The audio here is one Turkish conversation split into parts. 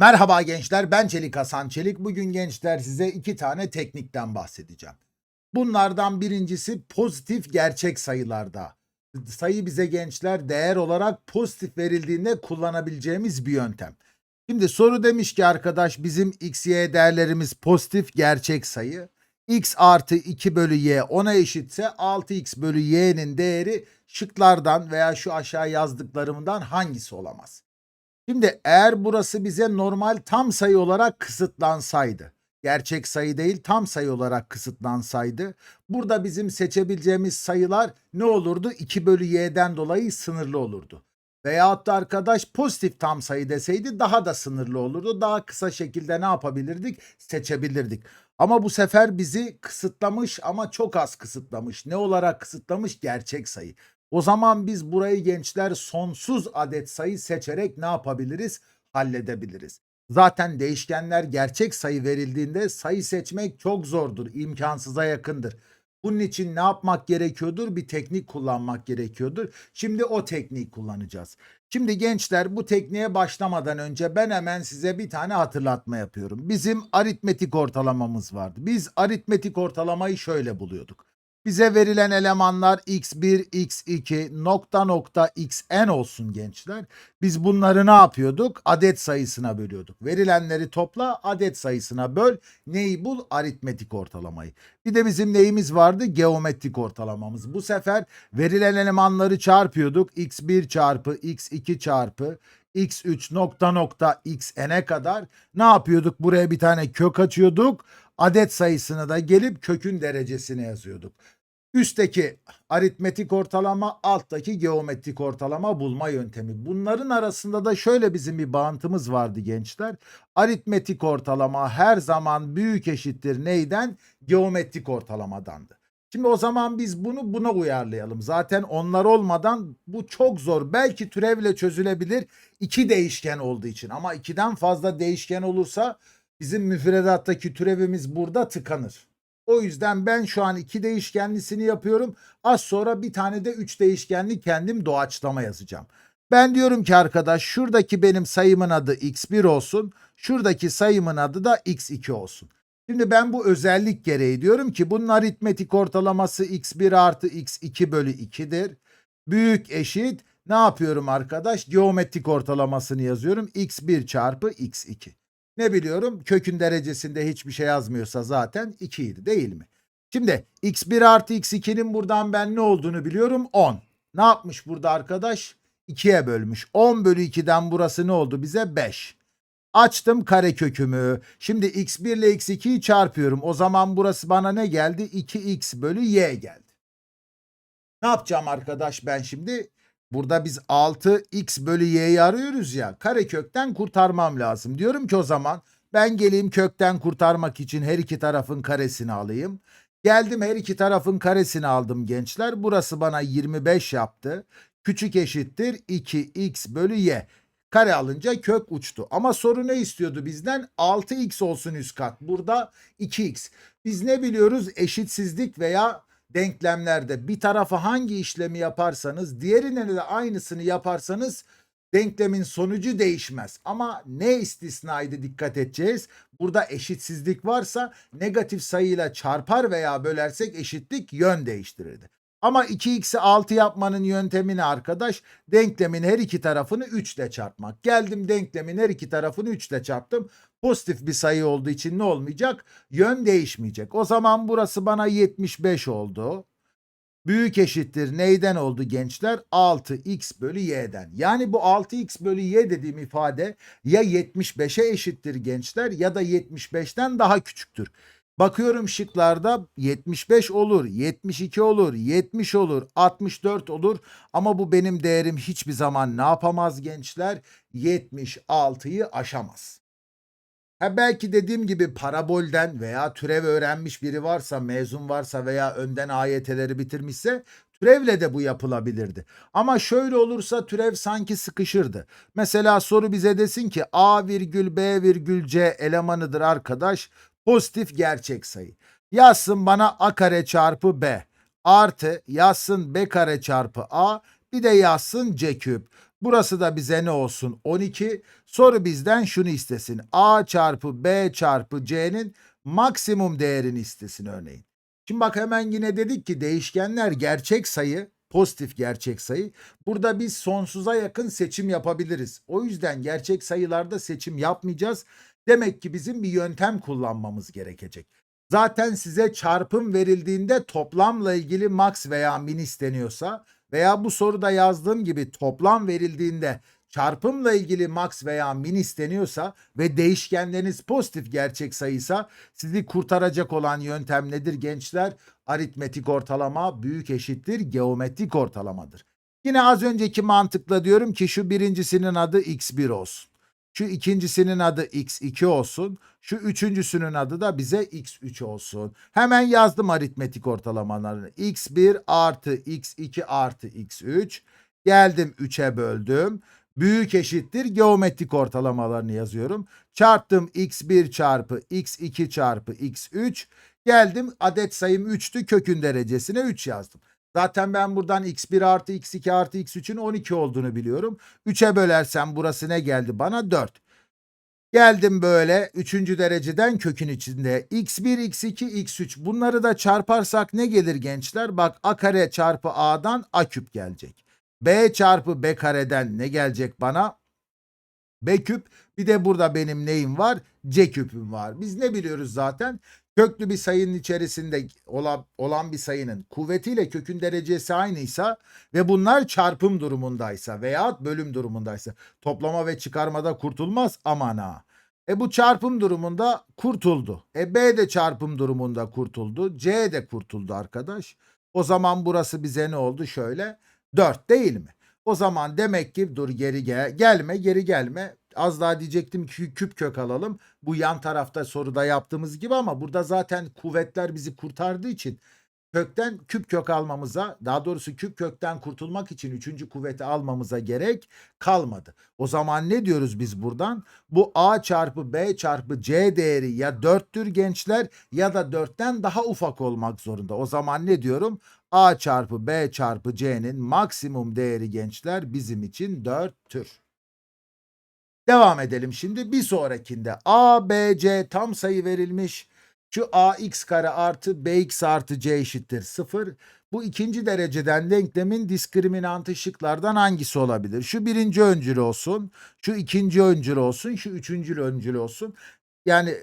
Merhaba gençler ben Çelik Hasan Çelik. Bugün gençler size iki tane teknikten bahsedeceğim. Bunlardan birincisi pozitif gerçek sayılarda. Sayı bize gençler değer olarak pozitif verildiğinde kullanabileceğimiz bir yöntem. Şimdi soru demiş ki arkadaş bizim x, y değerlerimiz pozitif gerçek sayı. x artı 2 bölü y ona eşitse 6x bölü y'nin değeri şıklardan veya şu aşağı yazdıklarımdan hangisi olamaz? Şimdi eğer burası bize normal tam sayı olarak kısıtlansaydı, gerçek sayı değil tam sayı olarak kısıtlansaydı, burada bizim seçebileceğimiz sayılar ne olurdu? 2 bölü y'den dolayı sınırlı olurdu. Veyahut da arkadaş pozitif tam sayı deseydi daha da sınırlı olurdu. Daha kısa şekilde ne yapabilirdik? Seçebilirdik. Ama bu sefer bizi kısıtlamış ama çok az kısıtlamış. Ne olarak kısıtlamış? Gerçek sayı. O zaman biz burayı gençler sonsuz adet sayı seçerek ne yapabiliriz? Halledebiliriz. Zaten değişkenler gerçek sayı verildiğinde sayı seçmek çok zordur, imkansıza yakındır. Bunun için ne yapmak gerekiyordur? Bir teknik kullanmak gerekiyordur. Şimdi o tekniği kullanacağız. Şimdi gençler bu tekniğe başlamadan önce ben hemen size bir tane hatırlatma yapıyorum. Bizim aritmetik ortalamamız vardı. Biz aritmetik ortalamayı şöyle buluyorduk. Bize verilen elemanlar x1, x2, nokta nokta xn olsun gençler. Biz bunları ne yapıyorduk? Adet sayısına bölüyorduk. Verilenleri topla, adet sayısına böl. Neyi bul? Aritmetik ortalamayı. Bir de bizim neyimiz vardı? Geometrik ortalamamız. Bu sefer verilen elemanları çarpıyorduk. x1 çarpı x2 çarpı x3 nokta nokta xn'e kadar ne yapıyorduk? Buraya bir tane kök açıyorduk. Adet sayısını da gelip kökün derecesine yazıyorduk. Üstteki aritmetik ortalama, alttaki geometrik ortalama bulma yöntemi. Bunların arasında da şöyle bizim bir bağıntımız vardı gençler. Aritmetik ortalama her zaman büyük eşittir neyden? Geometrik ortalamadandı. Şimdi o zaman biz bunu buna uyarlayalım. Zaten onlar olmadan bu çok zor. Belki türevle çözülebilir iki değişken olduğu için. Ama ikiden fazla değişken olursa bizim müfredattaki türevimiz burada tıkanır. O yüzden ben şu an iki değişkenlisini yapıyorum. Az sonra bir tane de üç değişkenli kendim doğaçlama yazacağım. Ben diyorum ki arkadaş şuradaki benim sayımın adı x1 olsun. Şuradaki sayımın adı da x2 olsun. Şimdi ben bu özellik gereği diyorum ki bunun aritmetik ortalaması x1 artı x2 bölü 2'dir. Büyük eşit ne yapıyorum arkadaş? Geometrik ortalamasını yazıyorum. x1 çarpı x2. Ne biliyorum? Kökün derecesinde hiçbir şey yazmıyorsa zaten 2 idi değil mi? Şimdi x1 artı x2'nin buradan ben ne olduğunu biliyorum? 10. Ne yapmış burada arkadaş? 2'ye bölmüş. 10 bölü 2'den burası ne oldu bize? 5. Açtım kare kökümü. Şimdi x1 ile x2'yi çarpıyorum. O zaman burası bana ne geldi? 2x bölü y geldi. Ne yapacağım arkadaş ben şimdi? Burada biz 6x bölü y'yi arıyoruz ya. Kare kökten kurtarmam lazım. Diyorum ki o zaman ben geleyim kökten kurtarmak için her iki tarafın karesini alayım. Geldim her iki tarafın karesini aldım gençler. Burası bana 25 yaptı. Küçük eşittir 2x bölü y. Kare alınca kök uçtu. Ama soru ne istiyordu bizden? 6x olsun üst kat. Burada 2x. Biz ne biliyoruz? Eşitsizlik veya denklemlerde bir tarafa hangi işlemi yaparsanız diğerine de aynısını yaparsanız denklemin sonucu değişmez. Ama ne istisnaydı dikkat edeceğiz. Burada eşitsizlik varsa negatif sayıyla çarpar veya bölersek eşitlik yön değiştirirdi. Ama 2x'i 6 yapmanın yöntemi arkadaş? Denklemin her iki tarafını 3 ile çarpmak. Geldim denklemin her iki tarafını 3 ile çarptım. Pozitif bir sayı olduğu için ne olmayacak? Yön değişmeyecek. O zaman burası bana 75 oldu. Büyük eşittir neyden oldu gençler? 6x bölü y'den. Yani bu 6x bölü y dediğim ifade ya 75'e eşittir gençler ya da 75'ten daha küçüktür. Bakıyorum şıklarda 75 olur, 72 olur, 70 olur, 64 olur ama bu benim değerim hiçbir zaman ne yapamaz gençler? 76'yı aşamaz. Ha belki dediğim gibi parabolden veya türev öğrenmiş biri varsa, mezun varsa veya önden AYT'leri bitirmişse türevle de bu yapılabilirdi. Ama şöyle olursa türev sanki sıkışırdı. Mesela soru bize desin ki A virgül B virgül C elemanıdır arkadaş pozitif gerçek sayı. Yazsın bana a kare çarpı b artı yazsın b kare çarpı a bir de yazsın c küp. Burası da bize ne olsun? 12. Soru bizden şunu istesin. A çarpı B çarpı C'nin maksimum değerini istesin örneğin. Şimdi bak hemen yine dedik ki değişkenler gerçek sayı, pozitif gerçek sayı. Burada biz sonsuza yakın seçim yapabiliriz. O yüzden gerçek sayılarda seçim yapmayacağız. Demek ki bizim bir yöntem kullanmamız gerekecek. Zaten size çarpım verildiğinde toplamla ilgili max veya min isteniyorsa veya bu soruda yazdığım gibi toplam verildiğinde çarpımla ilgili max veya min isteniyorsa ve değişkenleriniz pozitif gerçek sayıysa sizi kurtaracak olan yöntem nedir gençler? Aritmetik ortalama büyük eşittir geometrik ortalamadır. Yine az önceki mantıkla diyorum ki şu birincisinin adı x1 olsun. Şu ikincisinin adı x2 olsun. Şu üçüncüsünün adı da bize x3 olsun. Hemen yazdım aritmetik ortalamalarını. x1 artı x2 artı x3. Geldim 3'e böldüm. Büyük eşittir geometrik ortalamalarını yazıyorum. Çarptım x1 çarpı x2 çarpı x3. Geldim adet sayım 3'tü kökün derecesine 3 yazdım. Zaten ben buradan x1 artı x2 artı x3'ün 12 olduğunu biliyorum. 3'e bölersem burası ne geldi bana? 4. Geldim böyle 3. dereceden kökün içinde. x1, x2, x3 bunları da çarparsak ne gelir gençler? Bak a kare çarpı a'dan a küp gelecek. b çarpı b kareden ne gelecek bana? b küp. Bir de burada benim neyim var? c küpüm var. Biz ne biliyoruz zaten? Köklü bir sayının içerisinde olan, bir sayının kuvvetiyle kökün derecesi aynıysa ve bunlar çarpım durumundaysa veya bölüm durumundaysa toplama ve çıkarmada kurtulmaz aman ha. E bu çarpım durumunda kurtuldu. E B de çarpım durumunda kurtuldu. C de kurtuldu arkadaş. O zaman burası bize ne oldu? Şöyle 4 değil mi? O zaman demek ki dur geri gel gelme geri gelme. Az daha diyecektim ki küp kök alalım. Bu yan tarafta soruda yaptığımız gibi ama burada zaten kuvvetler bizi kurtardığı için kökten küp kök almamıza daha doğrusu küp kökten kurtulmak için üçüncü kuvveti almamıza gerek kalmadı. O zaman ne diyoruz biz buradan? Bu a çarpı b çarpı c değeri ya 4'tür gençler ya da 4'ten daha ufak olmak zorunda. O zaman ne diyorum? a çarpı b çarpı c'nin maksimum değeri gençler bizim için 4'tür. Devam edelim şimdi bir sonrakinde a, b, c tam sayı verilmiş. Şu ax kare artı bx artı c eşittir 0. Bu ikinci dereceden denklemin diskriminantı şıklardan hangisi olabilir? Şu birinci öncül olsun, şu ikinci öncül olsun, şu üçüncü öncül olsun. Yani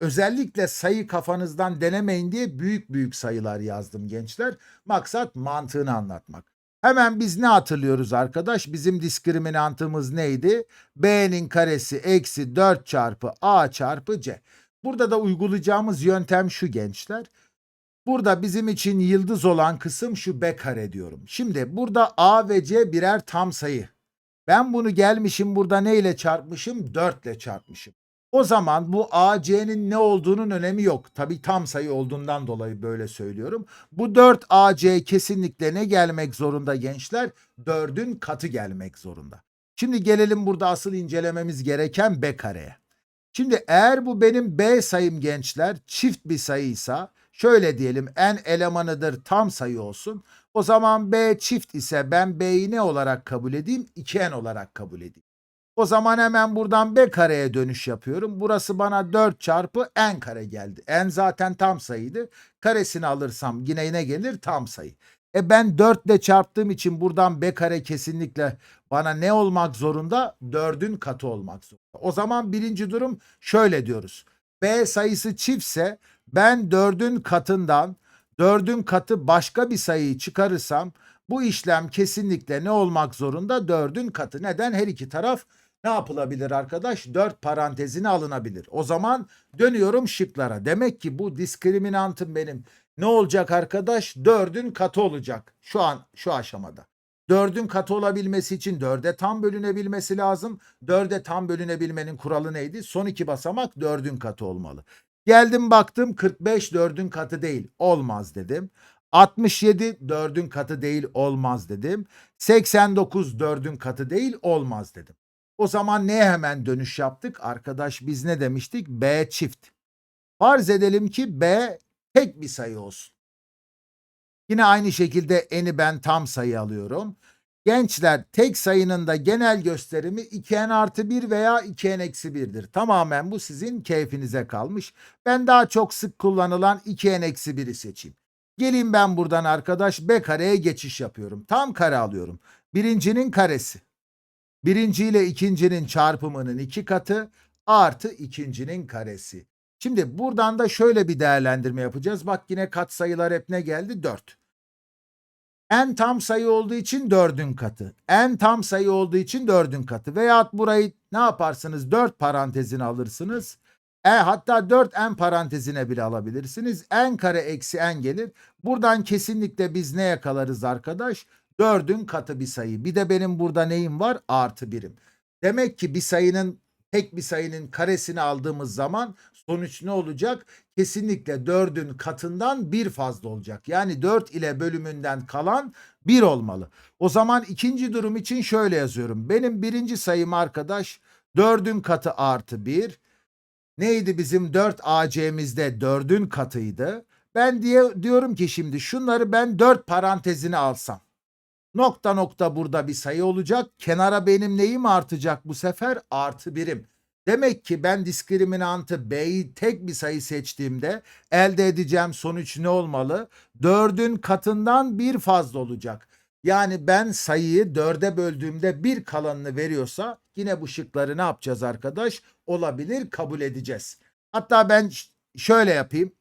özellikle sayı kafanızdan denemeyin diye büyük büyük sayılar yazdım gençler. Maksat mantığını anlatmak. Hemen biz ne hatırlıyoruz arkadaş? Bizim diskriminantımız neydi? B'nin karesi eksi 4 çarpı A çarpı C. Burada da uygulayacağımız yöntem şu gençler. Burada bizim için yıldız olan kısım şu B kare diyorum. Şimdi burada A ve C birer tam sayı. Ben bunu gelmişim burada ne ile çarpmışım? 4 ile çarpmışım. O zaman bu AC'nin ne olduğunun önemi yok. Tabi tam sayı olduğundan dolayı böyle söylüyorum. Bu 4AC kesinlikle ne gelmek zorunda gençler? 4'ün katı gelmek zorunda. Şimdi gelelim burada asıl incelememiz gereken B kareye. Şimdi eğer bu benim B sayım gençler çift bir sayıysa şöyle diyelim n elemanıdır tam sayı olsun. O zaman B çift ise ben B'yi ne olarak kabul edeyim? 2n olarak kabul edeyim. O zaman hemen buradan b kareye dönüş yapıyorum. Burası bana 4 çarpı n kare geldi. n zaten tam sayıydı. Karesini alırsam yine ne gelir? Tam sayı. E ben 4 ile çarptığım için buradan b kare kesinlikle bana ne olmak zorunda? 4'ün katı olmak zorunda. O zaman birinci durum şöyle diyoruz. b sayısı çiftse ben 4'ün katından 4'ün katı başka bir sayıyı çıkarırsam bu işlem kesinlikle ne olmak zorunda? 4'ün katı. Neden? Her iki taraf ne yapılabilir arkadaş? 4 parantezine alınabilir. O zaman dönüyorum şıklara. Demek ki bu diskriminantım benim ne olacak arkadaş? 4'ün katı olacak şu an şu aşamada. 4'ün katı olabilmesi için 4'e tam bölünebilmesi lazım. 4'e tam bölünebilmenin kuralı neydi? Son iki basamak 4'ün katı olmalı. Geldim baktım 45 4'ün katı değil. Olmaz dedim. 67 4'ün katı değil olmaz dedim. 89 4'ün katı değil olmaz dedim. O zaman neye hemen dönüş yaptık? Arkadaş biz ne demiştik? B çift. Farz edelim ki B tek bir sayı olsun. Yine aynı şekilde n'i ben tam sayı alıyorum. Gençler tek sayının da genel gösterimi 2n artı 1 veya 2n eksi 1'dir. Tamamen bu sizin keyfinize kalmış. Ben daha çok sık kullanılan 2n eksi 1'i seçeyim. Geleyim ben buradan arkadaş b kareye geçiş yapıyorum. Tam kare alıyorum. Birincinin karesi. Birinci ile ikincinin çarpımının iki katı artı ikincinin karesi. Şimdi buradan da şöyle bir değerlendirme yapacağız. Bak yine katsayılar hep ne geldi? 4. En tam sayı olduğu için 4'ün katı. En tam sayı olduğu için 4'ün katı. Veyahut burayı ne yaparsınız? 4 parantezine alırsınız. E, hatta 4 en parantezine bile alabilirsiniz. En kare eksi en gelir. Buradan kesinlikle biz ne yakalarız arkadaş? 4'ün katı bir sayı. Bir de benim burada neyim var? Artı birim. Demek ki bir sayının tek bir sayının karesini aldığımız zaman sonuç ne olacak? Kesinlikle 4'ün katından bir fazla olacak. Yani 4 ile bölümünden kalan 1 olmalı. O zaman ikinci durum için şöyle yazıyorum. Benim birinci sayım arkadaş 4'ün katı artı 1. Neydi bizim 4 AC'mizde 4'ün katıydı. Ben diye diyorum ki şimdi şunları ben 4 parantezine alsam. Nokta nokta burada bir sayı olacak. Kenara benim neyim artacak bu sefer? Artı birim. Demek ki ben diskriminantı B'yi tek bir sayı seçtiğimde elde edeceğim sonuç ne olmalı? 4'ün katından bir fazla olacak. Yani ben sayıyı 4'e böldüğümde bir kalanını veriyorsa yine bu şıkları ne yapacağız arkadaş? Olabilir kabul edeceğiz. Hatta ben şöyle yapayım.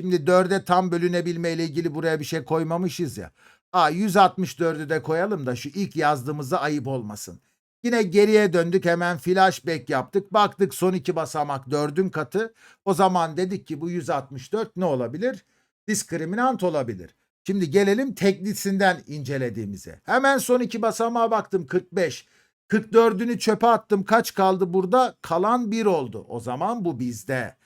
Şimdi 4'e tam bölünebilme ile ilgili buraya bir şey koymamışız ya. Aa 164'ü de koyalım da şu ilk yazdığımızda ayıp olmasın. Yine geriye döndük hemen flashback yaptık. Baktık son iki basamak 4'ün katı. O zaman dedik ki bu 164 ne olabilir? Diskriminant olabilir. Şimdi gelelim teknisinden incelediğimize. Hemen son iki basamağa baktım 45. 44'ünü çöpe attım. Kaç kaldı burada? Kalan 1 oldu. O zaman bu bizde.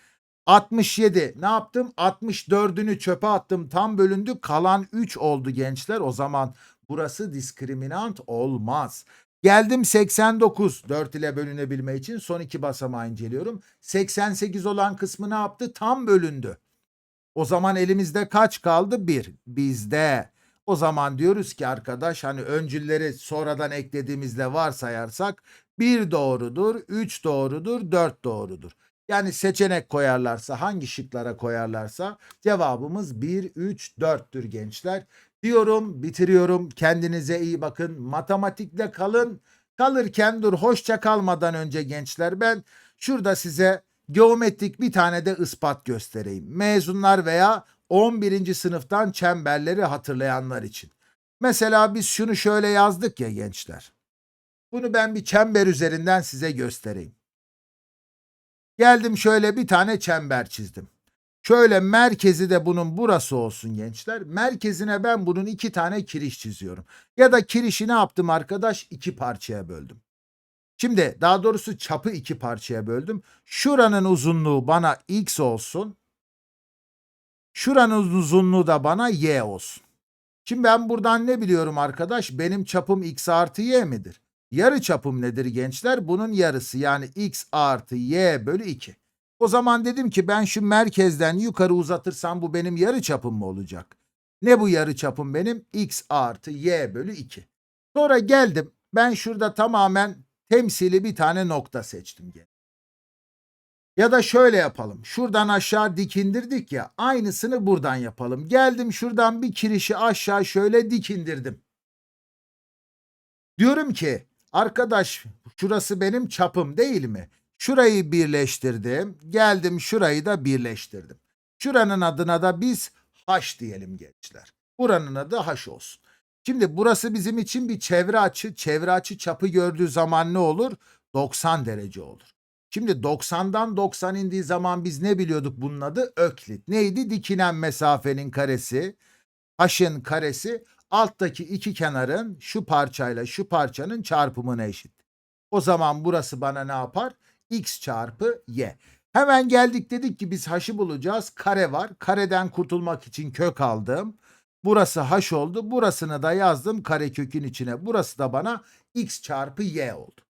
67 ne yaptım? 64'ünü çöpe attım. Tam bölündü. Kalan 3 oldu gençler. O zaman burası diskriminant olmaz. Geldim 89 4 ile bölünebilme için son iki basamağı inceliyorum. 88 olan kısmı ne yaptı? Tam bölündü. O zaman elimizde kaç kaldı? 1. Bizde. O zaman diyoruz ki arkadaş hani öncülleri sonradan eklediğimizde varsayarsak 1 doğrudur, 3 doğrudur, 4 doğrudur. Yani seçenek koyarlarsa hangi şıklara koyarlarsa cevabımız 1, 3, 4'tür gençler. Diyorum bitiriyorum kendinize iyi bakın matematikle kalın. Kalırken dur hoşça kalmadan önce gençler ben şurada size geometrik bir tane de ispat göstereyim. Mezunlar veya 11. sınıftan çemberleri hatırlayanlar için. Mesela biz şunu şöyle yazdık ya gençler. Bunu ben bir çember üzerinden size göstereyim. Geldim şöyle bir tane çember çizdim. Şöyle merkezi de bunun burası olsun gençler. Merkezine ben bunun iki tane kiriş çiziyorum. Ya da kirişi ne yaptım arkadaş? İki parçaya böldüm. Şimdi daha doğrusu çapı iki parçaya böldüm. Şuranın uzunluğu bana x olsun. Şuranın uzunluğu da bana y olsun. Şimdi ben buradan ne biliyorum arkadaş? Benim çapım x artı y midir? Yarı çapım nedir gençler? Bunun yarısı yani x artı y bölü 2. O zaman dedim ki ben şu merkezden yukarı uzatırsam bu benim yarı çapım mı olacak? Ne bu yarı çapım benim? x artı y bölü 2. Sonra geldim ben şurada tamamen temsili bir tane nokta seçtim. Ya da şöyle yapalım. Şuradan aşağı dikindirdik ya. Aynısını buradan yapalım. Geldim şuradan bir kirişi aşağı şöyle dikindirdim. Diyorum ki arkadaş şurası benim çapım değil mi? Şurayı birleştirdim. Geldim şurayı da birleştirdim. Şuranın adına da biz h diyelim gençler. Buranın adı h olsun. Şimdi burası bizim için bir çevre açı. Çevre açı çapı gördüğü zaman ne olur? 90 derece olur. Şimdi 90'dan 90 indiği zaman biz ne biliyorduk bunun adı? Öklit. Neydi? Dikinen mesafenin karesi. H'ın karesi alttaki iki kenarın şu parçayla şu parçanın çarpımına eşit. O zaman burası bana ne yapar? X çarpı Y. Hemen geldik dedik ki biz h'ı bulacağız. Kare var. Kareden kurtulmak için kök aldım. Burası h oldu. Burasını da yazdım karekökün içine. Burası da bana x çarpı y oldu.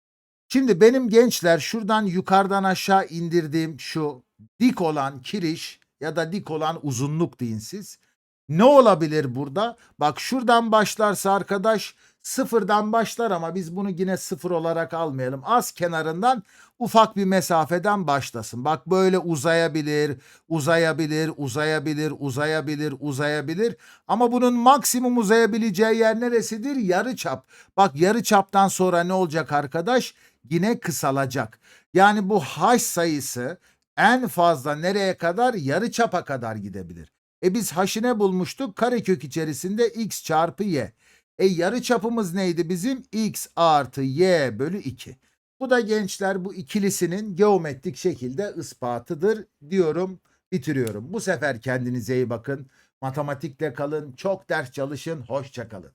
Şimdi benim gençler şuradan yukarıdan aşağı indirdiğim şu dik olan kiriş ya da dik olan uzunluk deyin siz. Ne olabilir burada? Bak şuradan başlarsa arkadaş sıfırdan başlar ama biz bunu yine sıfır olarak almayalım. Az kenarından ufak bir mesafeden başlasın. Bak böyle uzayabilir, uzayabilir, uzayabilir, uzayabilir, uzayabilir. Ama bunun maksimum uzayabileceği yer neresidir? Yarı çap. Bak yarı çaptan sonra ne olacak arkadaş? Yine kısalacak. Yani bu h sayısı en fazla nereye kadar? Yarı çapa kadar gidebilir. E biz h'ı ne bulmuştuk? Karekök içerisinde x çarpı y. E yarı çapımız neydi bizim? x artı y bölü 2. Bu da gençler bu ikilisinin geometrik şekilde ispatıdır diyorum, bitiriyorum. Bu sefer kendinize iyi bakın. Matematikle kalın, çok ders çalışın, hoşça kalın.